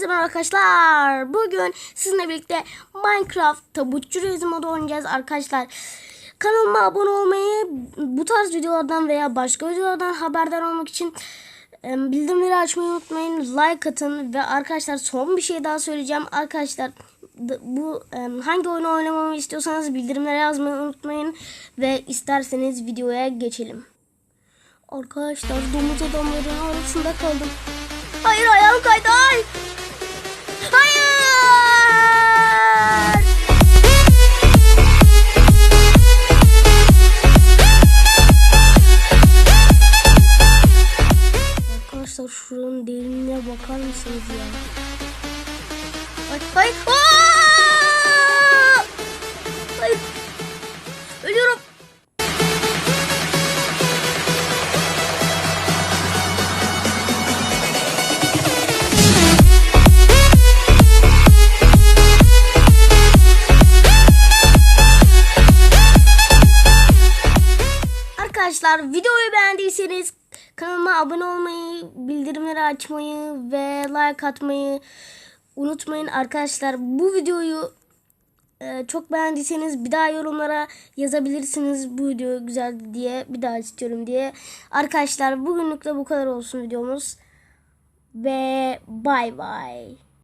Hepinize merhaba arkadaşlar. Bugün sizinle birlikte Minecraft tabutçu resim modu oynayacağız arkadaşlar. Kanalıma abone olmayı, bu tarz videolardan veya başka videolardan haberdar olmak için bildirimleri açmayı unutmayın. Like atın ve arkadaşlar son bir şey daha söyleyeceğim. Arkadaşlar bu hangi oyunu oynamamı istiyorsanız bildirimlere yazmayı unutmayın ve isterseniz videoya geçelim. Arkadaşlar domuz adamların arasında kaldım. Hayır ayağım kaydı. Ay. Arkadaşlar şuranın derinliğine bakar mısınız ya? Ay, Aa! Hayır. Ölüyorum. Arkadaşlar videoyu beğendiyseniz kanalıma abone olmayı, bildirimleri açmayı ve like atmayı unutmayın arkadaşlar. Bu videoyu e, çok beğendiyseniz bir daha yorumlara yazabilirsiniz bu video güzel diye bir daha istiyorum diye. Arkadaşlar bugünlük de bu kadar olsun videomuz ve bay bay.